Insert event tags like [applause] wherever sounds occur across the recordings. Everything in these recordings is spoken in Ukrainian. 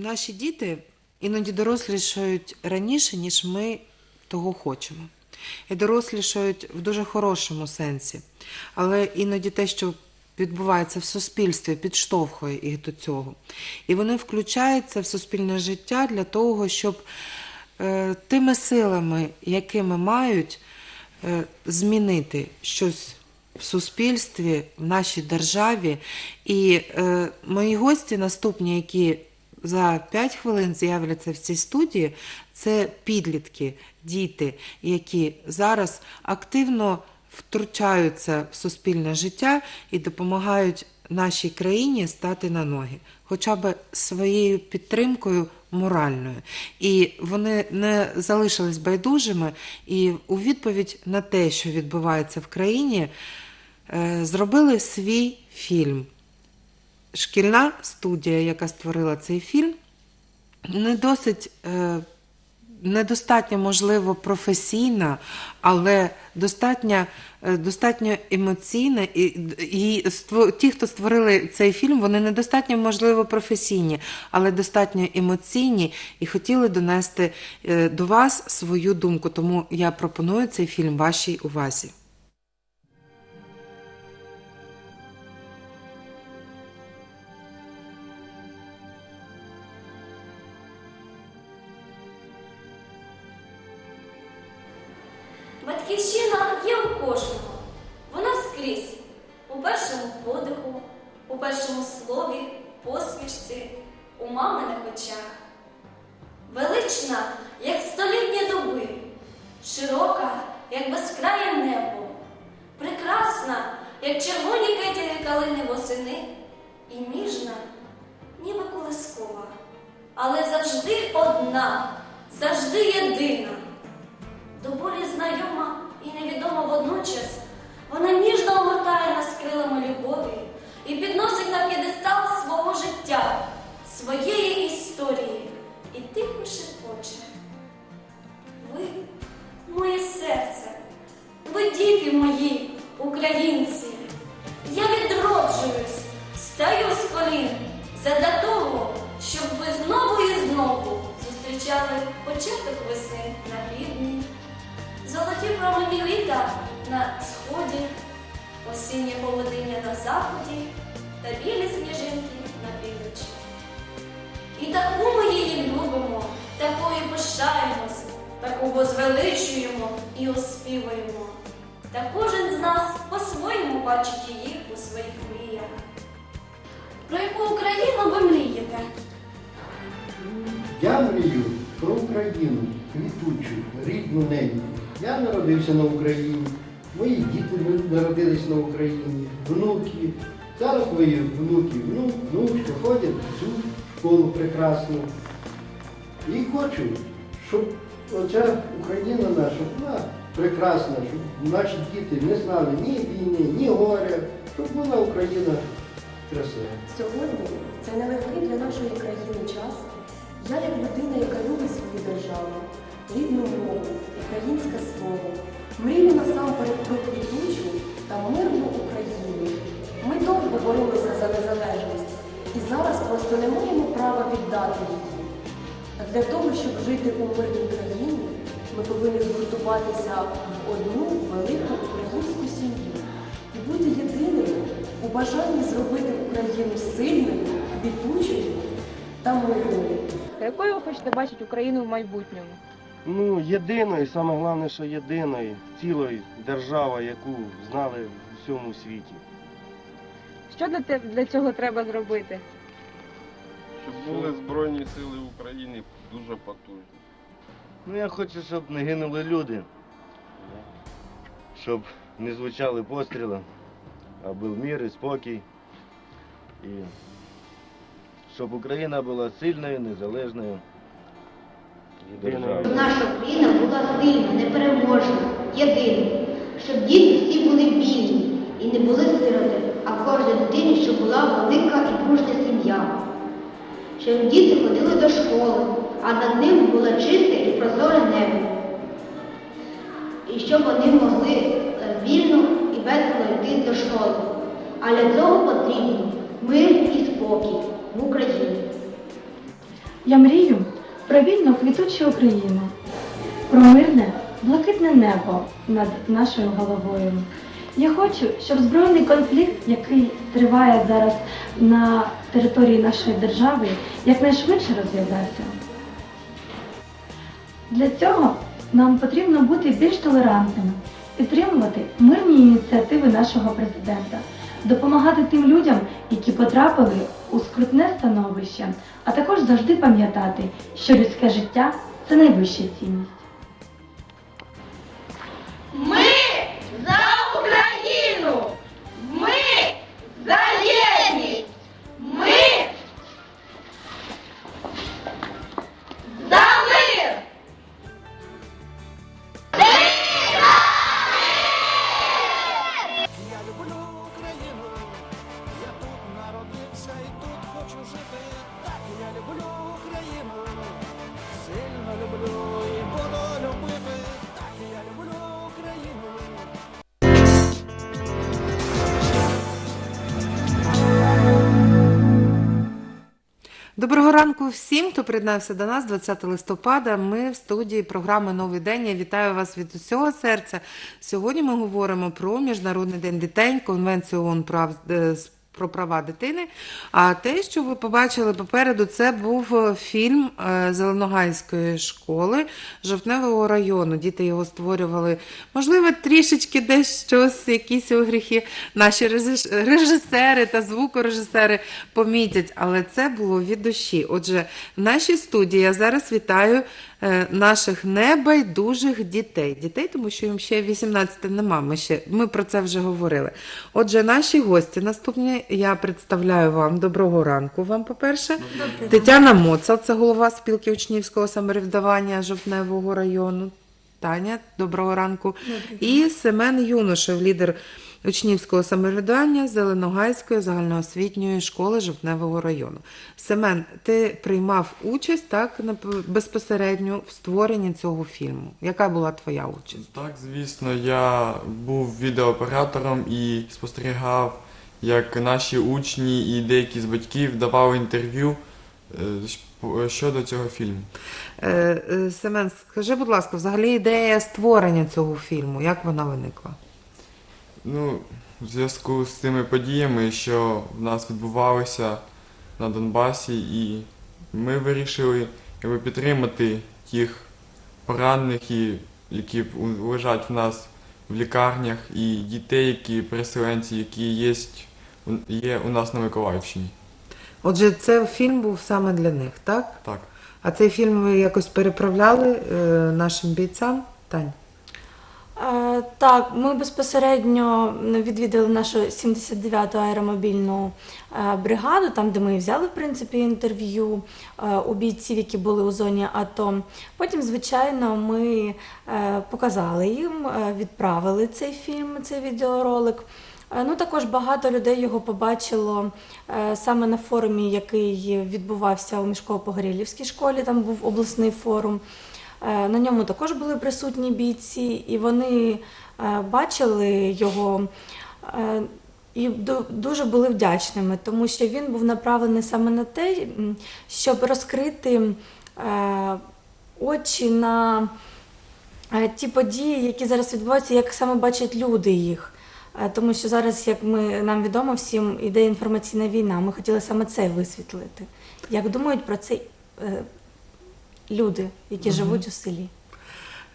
наші діти іноді дорослішають раніше, ніж ми того хочемо. І дорослішають в дуже хорошому сенсі. Але іноді те, що відбувається в суспільстві, підштовхує їх до цього. І вони включаються в суспільне життя для того, щоб е, тими силами, якими мають, е, змінити щось в суспільстві, в нашій державі. І е, мої гості наступні, які за 5 хвилин з'являться в цій студії, це підлітки, діти, які зараз активно втручаються в суспільне життя і допомагають нашій країні стати на ноги, хоча б своєю підтримкою моральною. І вони не залишились байдужими. І у відповідь на те, що відбувається в країні, е, зробили свій фільм. Шкільна студія, яка створила цей фільм, не досить е, недостатньо, можливо, професійна, але достатньо, е, достатньо емоційна. І, і ті, хто створили цей фільм, вони недостатньо, можливо, професійні, але достатньо емоційні і хотіли донести е, до вас свою думку. Тому я пропоную цей фільм вашій увазі. Як столітні доби, широка, як безкрає небо, прекрасна, як червоні китії калини восени, і ніжна, ніби колискова, але завжди одна, завжди єдина. До болі знайома і невідома водночас, вона ніжно огортає нас крилами любові і підносить на п'єдестал свого життя, своєї історії тихо шепоче. Ви моє серце, ви діти мої, українці. Я відроджуюсь, стаю з колін задля того, щоб ви знову і знову зустрічали початок весни на півдні, золоті промені літа на сході, осіннє поводиння на заході та білі сніжинки. І таку ми її любимо, такою пишаємось, таку возвеличуємо і оспівуємо. Та кожен з нас по-своєму бачить її у своїх мріях. Про яку Україну ви мрієте? Я мрію про Україну, квітучу, рідну неньку. Я народився на Україні, мої діти народились на Україні, внуки. Зараз мої внуки, внук, внучка ходять в цю школу прекрасну. І хочу, щоб оця Україна наша була прекрасна, щоб наші діти не знали ні війни, ні горя, щоб була Україна красива. Сьогодні це нелегкий для нашої країни час. Я, як людина, яка любить свою державу, рідну мову, українське слово, мрію насамперед про квітучу та мирну Україну. Ми довго боролися за незалежність і зараз просто не маємо права віддати її. А для того, щоб жити у мирній країні, ми повинні згуртуватися в одну велику українську сім'ю і бути єдиними у бажанні зробити Україну сильною, квітучою та мирною. Якою ви хочете бачити Україну в майбутньому? Ну, єдиною, саме головне, що єдиною, цілою держава, яку знали в всьому світі. Що для, те- для цього треба зробити? Щоб були Збройні Сили України дуже потужні. Ну, я хочу, щоб не гинули люди, щоб не звучали постріли, а був мир і спокій. І щоб Україна була сильною, незалежною державою. Наша Україна була сильна, непереможна, єдина, щоб діти всі були вільні і не були сироти, а в кожній дитині, щоб була велика і дружня сім'я. Щоб діти ходили до школи, а над ним було чисте і прозоре небо. І щоб вони могли вільно і весело йти до школи. А для цього потрібно мир і спокій в Україні. Я мрію про вільну квітучу Україну, про мирне, блакитне небо над нашою головою. Я хочу, щоб збройний конфлікт, який триває зараз на території нашої держави, якнайшвидше розв'язався. Для цього нам потрібно бути більш толерантними, підтримувати мирні ініціативи нашого президента, допомагати тим людям, які потрапили у скрутне становище, а також завжди пам'ятати, що людське життя це найвища цінність. Доброго ранку всім, хто приєднався до нас 20 листопада. Ми в студії програми Новий день. Я вітаю вас від усього серця. Сьогодні ми говоримо про Міжнародний день дітей, Конвенцію ООН прав е, з- про права дитини. А те, що ви побачили попереду, це був е, фільм е, Зеленогайської школи Жовтневого району. Діти його створювали, можливо, трішечки десь щось, якісь огріхи наші режисери та звукорежисери помітять, але це було від душі. Отже, в нашій студії я зараз вітаю наших небайдужих дітей. Дітей, тому що їм ще 18 нема. Ми, ще, ми про це вже говорили. Отже, наші гості наступні я представляю вам доброго ранку. Вам, по-перше, Тетяна Моцал, це голова спілки учнівського самоврядування Жовтневого району. Таня, доброго ранку. І Семен Юношев, лідер учнівського самоврядування Зеленогайської загальноосвітньої школи Жовтневого району. Семен, ти приймав участь так безпосередньо в створенні цього фільму. Яка була твоя участь? Так, звісно, я був відеооператором і спостерігав, як наші учні і деякі з батьків давали інтерв'ю е, щодо цього фільму. Е, е, Семен, скажи, будь ласка, взагалі ідея створення цього фільму, як вона виникла? Ну, в зв'язку з цими подіями, що в нас відбувалися на Донбасі, і ми вирішили якби, підтримати тих поранених, і, які лежать в нас в лікарнях, і дітей, які переселенці, які є, є у нас на Миколаївщині. Отже, це фільм був саме для них, так? Так. А цей фільм ви якось переправляли е, нашим бійцям? Тань? Так, ми безпосередньо відвідали нашу 79-ту аеромобільну е, бригаду, там, де ми взяли в принципі інтерв'ю е, у бійців, які були у зоні АТО. Потім, звичайно, ми е, показали їм, відправили цей фільм, цей відеоролик. Ну, також багато людей його побачило саме на форумі, який відбувався у Мішково-Погорєлівській школі, там був обласний форум. Е, На ньому також були присутні бійці, і вони е, бачили його е, і дуже були вдячними, тому що він був направлений саме на те, щоб розкрити очі на ті події, які зараз відбуваються, як саме бачать люди їх. Тому що зараз, як ми нам відомо, всім іде інформаційна війна. Ми хотіли саме це висвітлити. Як думають про це люди, які Мгм. живуть у селі?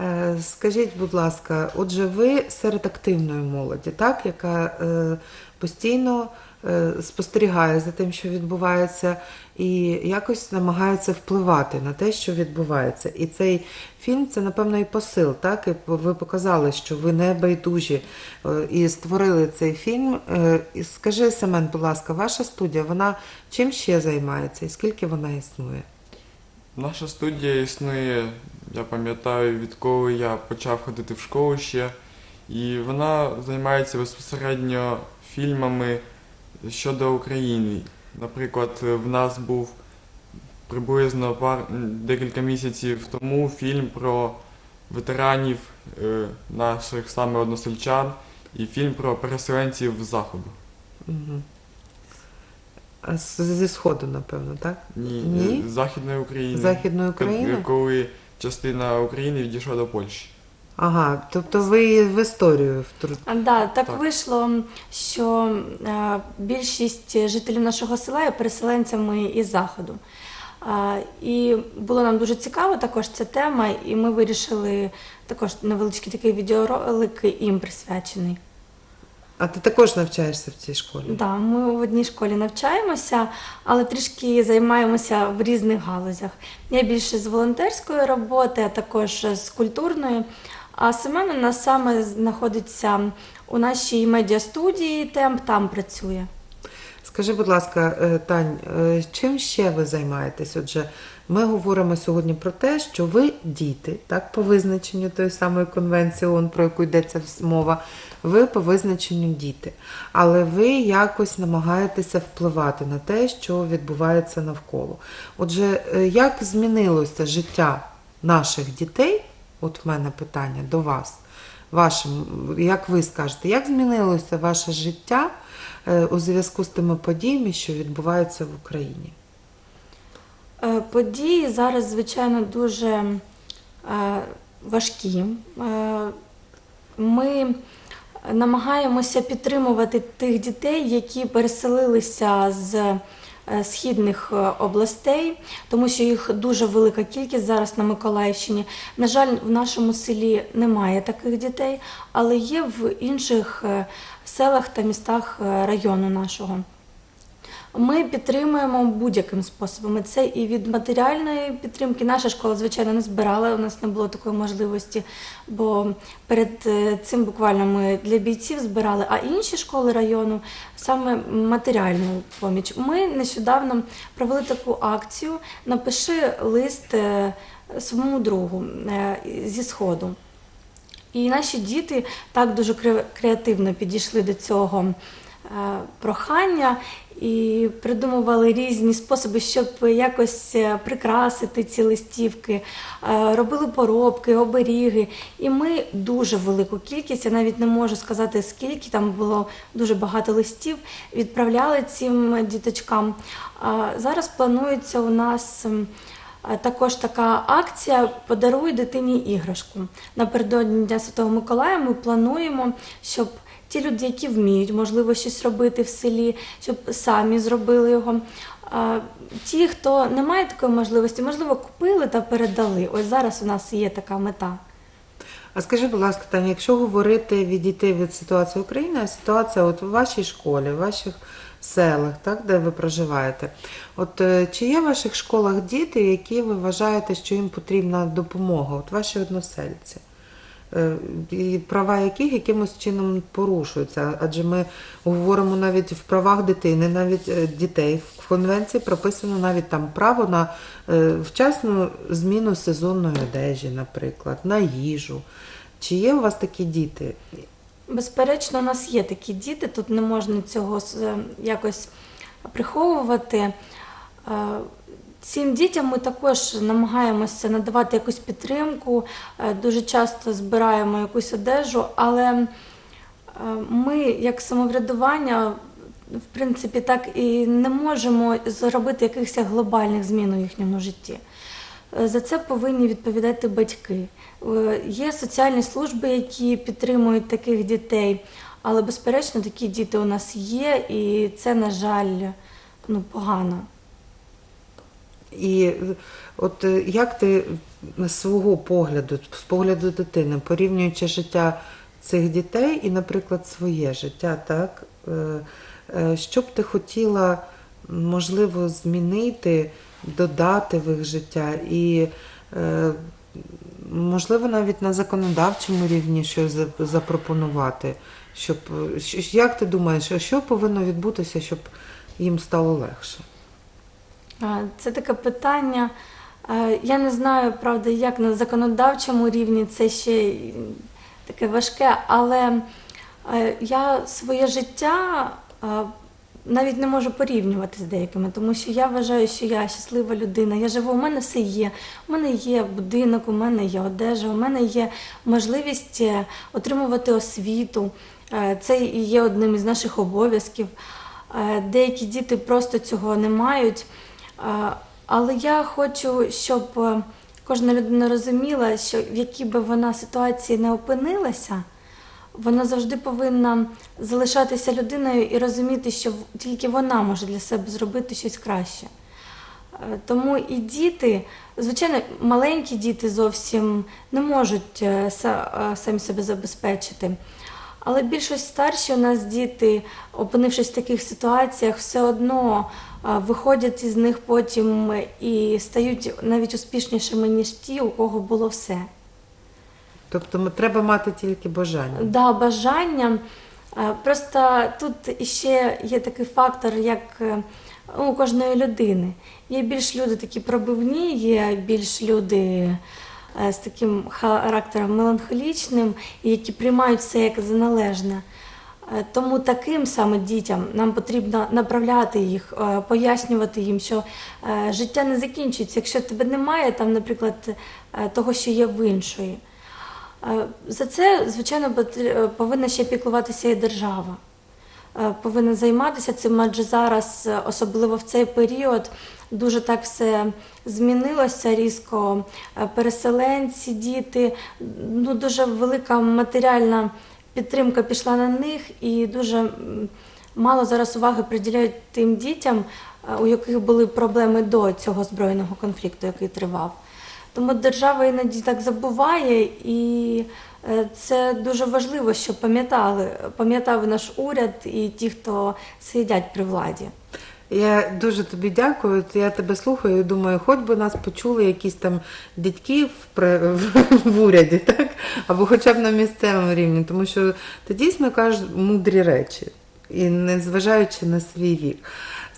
Е, Скажіть, будь ласка, отже, ви серед активної молоді, так, яка е, постійно е, спостерігає за тим, що відбувається, і якось намагається впливати на те, що відбувається. І цей фільм це, напевно, і посил, так? І ви показали, що ви не байдужі і створили цей фільм. І скажи, Семен, будь ласка, ваша студія, вона чим ще займається і скільки вона існує? Наша студія існує, я пам'ятаю, відколи я почав ходити в школу ще, і вона займається безпосередньо фільмами щодо України. Наприклад, в нас був приблизно пар... декілька місяців тому фільм про ветеранів е, наших саме односельчан і фільм про переселенців з заходу. Мгм. А з- Зі сходу, напевно, так? Ні, Ні? з Західної України. Західної Ко- України? Коли частина України відійшла до Польщі. Ага, тобто ви в історію втрут... А, Да, так, Так. вийшло, що е, більшість жителів нашого села є переселенцями із заходу. А, і було нам дуже цікаво також ця тема, і ми вирішили також невеличкий такий відеоролик їм присвячений. А ти також навчаєшся в цій школі? Да, ми в одній школі навчаємося, але трішки займаємося в різних галузях. Я більше з волонтерської роботи, а також з культурної. А Семен у нас саме знаходиться у нашій медіастудії темп, там працює. Скажи, будь ласка, е, Тань, е, чим ще ви займаєтесь? Отже, ми говоримо сьогодні про те, що ви діти, так, по визначенню тої самої конвенції ООН, про яку йдеться мова, ви по визначенню діти. Але ви якось намагаєтеся впливати на те, що відбувається навколо. Отже, е, як змінилося життя наших дітей? От в мене питання до вас. Вашим, як ви скажете, як змінилося ваше життя у зв'язку з тими подіями, що відбуваються в Україні? Е, Події зараз, звичайно, дуже е, важкі. Е, Ми намагаємося підтримувати тих дітей, які переселилися з е, східних е, областей, тому що їх дуже велика кількість зараз на Миколаївщині. На жаль, в нашому селі немає таких дітей, але є в інших е, селах та містах е, району нашого. Ми підтримуємо будь-яким способом. Це і від матеріальної підтримки. Наша школа, звичайно, не збирала. У нас не було такої можливості, бо перед е, цим буквально ми для бійців збирали, а інші школи району саме матеріальну поміч. Ми нещодавно провели таку акцію Напиши лист е, своєму другу зі сходу. І наші діти так дуже креативно підійшли до цього е, прохання і придумували різні способи, щоб якось е, прикрасити ці листівки, Е, робили поробки, оберіги. І ми дуже велику кількість, я навіть не можу сказати скільки, там було дуже багато листів, відправляли цим діточкам. Зараз планується у нас. А Також така акція Подаруй дитині іграшку. Напередодні Дня Святого Миколая ми плануємо, щоб ті люди, які вміють, можливо, щось робити в селі, щоб самі зробили його. Ті, хто не має такої можливості, можливо, купили та передали. Ось зараз у нас є така мета. А скажи, будь ласка, Таня, якщо говорити відійти від ситуації України, а ситуація от у вашій школі, в ваших селах, так, де ви проживаєте, от е, чи є в ваших школах діти, які ви вважаєте, що їм потрібна допомога, от ваші односельці? Е, І права яких якимось чином порушуються, адже ми говоримо навіть в правах дитини, навіть е, дітей. В конвенції прописано навіть там право на вчасну зміну сезонної одежі, наприклад, на їжу. Чи є у вас такі діти? Безперечно, у нас є такі діти, тут не можна цього е, якось приховувати. Е, Цим дітям ми також намагаємося надавати якусь підтримку, е, дуже часто збираємо якусь одежу, але ми, як самоврядування, в принципі, так і не можемо зробити якихось глобальних змін у їхньому житті. Е, За це повинні відповідати батьки. Е, Є соціальні служби, які підтримують таких дітей, але безперечно такі діти у нас є, і це, на жаль, ну, погано. І е, от як ти з свого погляду, з погляду дитини, порівнюючи життя цих дітей і, наприклад, своє життя, так? Що б ти хотіла, можливо, змінити, додати в їх життя і, е, можливо, навіть на законодавчому рівні щось запропонувати? Щоб, як ти думаєш, що повинно відбутися, щоб їм стало легше? Це таке питання. Е, Я не знаю, правда, як на законодавчому рівні це ще таке важке, але е, я своє життя навіть не можу порівнювати з деякими, тому що я вважаю, що я щаслива людина. Я живу, у мене все є. У мене є будинок, у мене є одежа, у мене є можливість е, отримувати освіту. Е, Це і є одним із наших обов'язків. Е, Деякі діти просто цього не мають. Але я хочу, щоб кожна людина розуміла, що в якій би вона ситуації не опинилася, вона завжди повинна залишатися людиною і розуміти, що тільки вона може для себе зробити щось краще. Е, Тому і діти, звичайно, маленькі діти зовсім не можуть е, е, самі себе забезпечити. Але більшість старші у нас діти, опинившись в таких ситуаціях, все одно виходять із них потім і стають навіть успішнішими, ніж ті, у кого було все. Тобто треба мати тільки бажання. Да, бажання. Е, Просто тут іще є такий фактор, як е, у кожної людини. Є більш люди такі пробивні, є більш люди е, з таким характером меланхолічним, які приймають все як за належне. Тому таким саме дітям нам потрібно направляти їх, пояснювати їм, що життя не закінчується, якщо тебе немає, там, наприклад, того, що є в іншої. Е, За це, звичайно, е, повинна ще піклуватися і держава. Е, Повинна займатися цим, адже зараз, особливо в цей період, дуже так все змінилося різко. Переселенці, діти, ну дуже велика матеріальна підтримка пішла на них, і дуже мало зараз уваги приділяють тим дітям, у яких були проблеми до цього збройного конфлікту, який тривав. Тому держава іноді так забуває, і е, це дуже важливо, щоб пам'ятали, пам'ятав наш уряд і ті, хто сидять при владі. Я дуже тобі дякую. Я тебе слухаю думаю, хоч би нас почули якісь там дядьки в, [laughs] в, в уряді, так? або хоча б на місцевому рівні, тому що ти дійсно кажеш мудрі речі, і незважаючи на свій вік.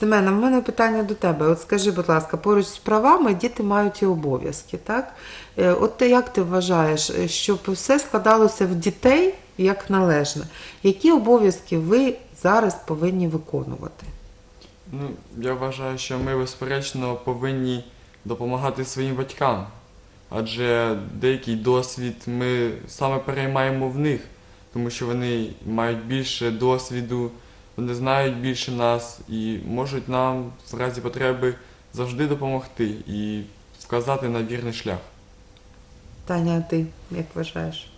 Семена, в мене питання до тебе. От скажи, будь ласка, поруч з правами діти мають і обов'язки, так? Е, От ти як ти вважаєш, е, щоб все складалося в дітей як належне? Які обов'язки ви зараз повинні виконувати? Ну, я вважаю, що ми, безперечно, повинні допомагати своїм батькам, адже деякий досвід ми саме переймаємо в них, тому що вони мають більше досвіду, вони знають більше нас і можуть нам в разі потреби завжди допомогти і вказати на вірний шлях. Таня, а ти як вважаєш?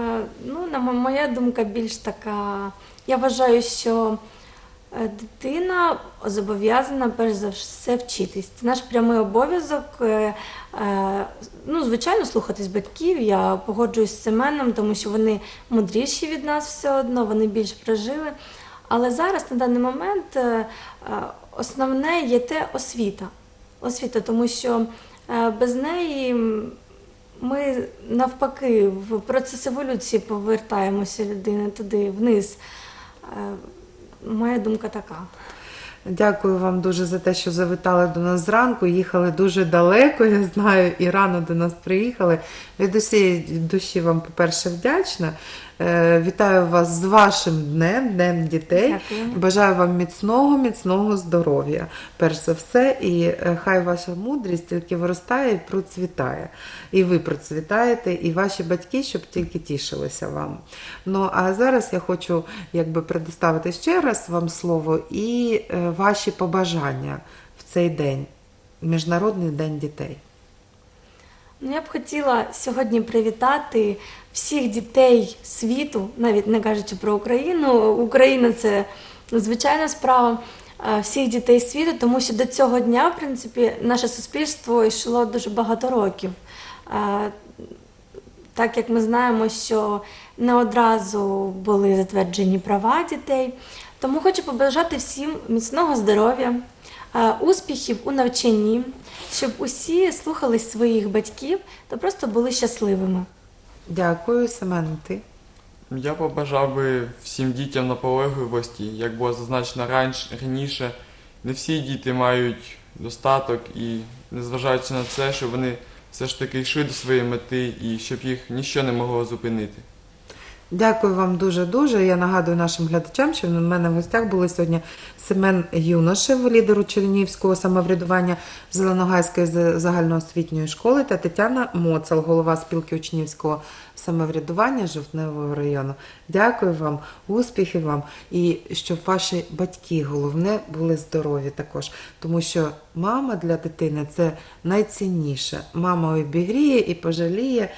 Е, Ну, на моя думка більш така. Я вважаю, що е, дитина зобов'язана перш за все вчитись. Це наш прямий обов'язок. е, е, Ну, звичайно, слухатись батьків. Я погоджуюсь з Семеном, тому що вони мудріші від нас все одно, вони більш прожили. Але зараз на даний момент е, е, основне є те освіта. Освіта, тому що е, без неї ми навпаки в процес еволюції повертаємося людини туди вниз. Моя думка така. Дякую вам дуже за те, що завітали до нас зранку. Їхали дуже далеко, я знаю, і рано до нас приїхали. Від усієї душі вам, по-перше, вдячна. Е, Вітаю вас з вашим днем, Днем дітей. Дякую. Бажаю вам міцного, міцного здоров'я. Перш за все, і е, хай ваша мудрість тільки виростає і процвітає. І ви процвітаєте, і ваші батьки, щоб тільки тішилися вам. Ну а зараз я хочу якби предоставити ще раз вам слово і е, ваші побажання в цей день, Міжнародний день дітей. Ну, я б хотіла сьогодні привітати всіх дітей світу, навіть не кажучи про Україну. Україна це звичайна справа. е, Всіх дітей світу, тому що до цього дня, в принципі, наше суспільство йшло дуже багато років. Е, Так як ми знаємо, що не одразу були затверджені права дітей. Тому хочу побажати всім міцного здоров'я, успіхів у навчанні, щоб усі слухались своїх батьків та просто були щасливими. Дякую, Семен, ти. Я побажав би всім дітям наполегливості, як було зазначено раніше. Не всі діти мають достаток і, незважаючи на це, щоб вони все ж таки йшли до своєї мети і щоб їх ніщо не могло зупинити. Дякую вам дуже-дуже. Я нагадую нашим глядачам, що в мене в гостях були сьогодні Семен Юношев, лідер Чернігівського самоврядування Зеленогайської загальноосвітньої школи, та Тетяна Моцал, голова спілки учнівського самоврядування Жовтневого району. Дякую вам, успіхів вам і щоб ваші батьки, головне, були здорові також, тому що мама для дитини це найцінніше. Мама обігріє і пожаліє.